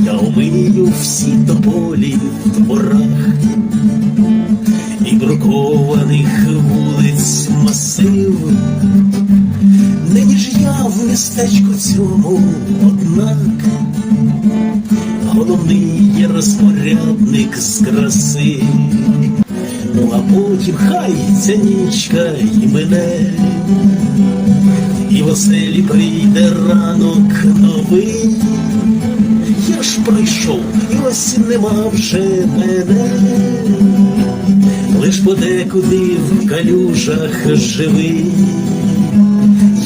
Я омию всі тополі в дворах і брукованих вулиць масив. Нині ж я в містечку цьому, однак головний є розпорядник з краси. Ну а потім хай ця нічка і мене, і в оселі прийде ранок новий. Я ж прийшов, і ось нема вже мене, лиш подекуди в калюжах живий.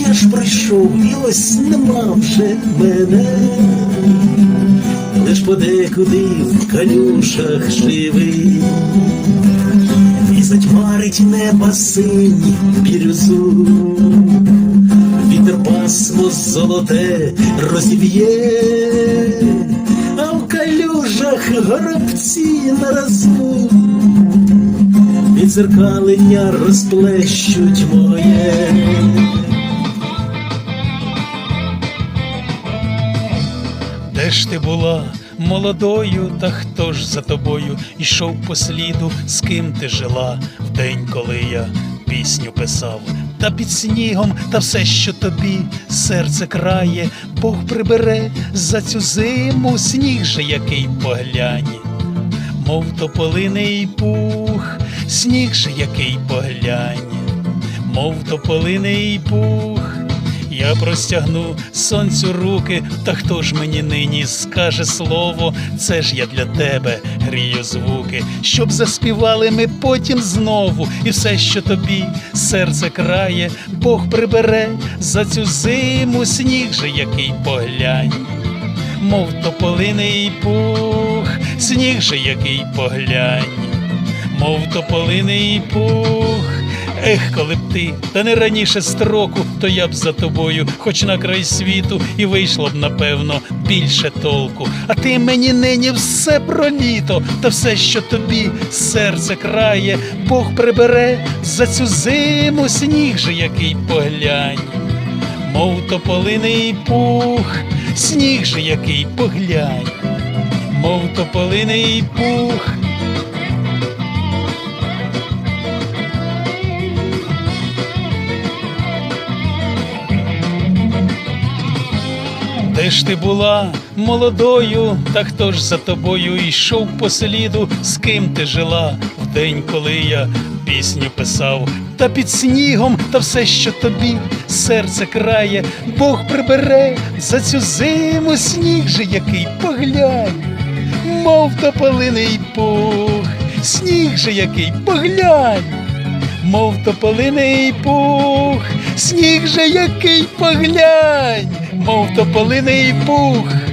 Я ж прийшов, і ось нема вже мене, лиш подекуди в калюжах живий. І затьмарить неба синь бірюзу, вітер пасмо золоте розіб'є, а в калюжах горобці наразу, відзеркалення розплещуть моє. Де ж ти була молодою, та хто ж за тобою ішов по сліду, з ким ти жила в день, коли я пісню писав, та під снігом, та все, що тобі серце крає, Бог прибере за цю зиму сніг же який поглянь, мов тополиний пух, сніг же який поглянь, мов тополиний пух. Я простягну сонцю руки, та хто ж мені нині скаже слово, це ж я для тебе грію звуки, щоб заспівали ми потім знову, і все, що тобі серце крає, Бог прибере за цю зиму сніг же який поглянь, мов тополиний пух, сніг же який поглянь, мов тополиний пух. Ех, коли б ти, та не раніше строку, то я б за тобою, хоч на край світу, і вийшло б, напевно, більше толку. А ти мені нині все про літо, та все, що тобі серце крає, Бог прибере за цю зиму сніг же який поглянь, мов тополиний пух, сніг же який поглянь, мов тополиний пух. Де ж ти була молодою, та хто ж за тобою йшов по сліду, з ким ти жила в день, коли я пісню писав, та під снігом, та все, що тобі серце крає, Бог прибере за цю зиму сніг же який поглянь, мов тополиний пух, сніг же який поглянь. Мов тополиний пух, сніг же який поглянь, мов тополиний пух.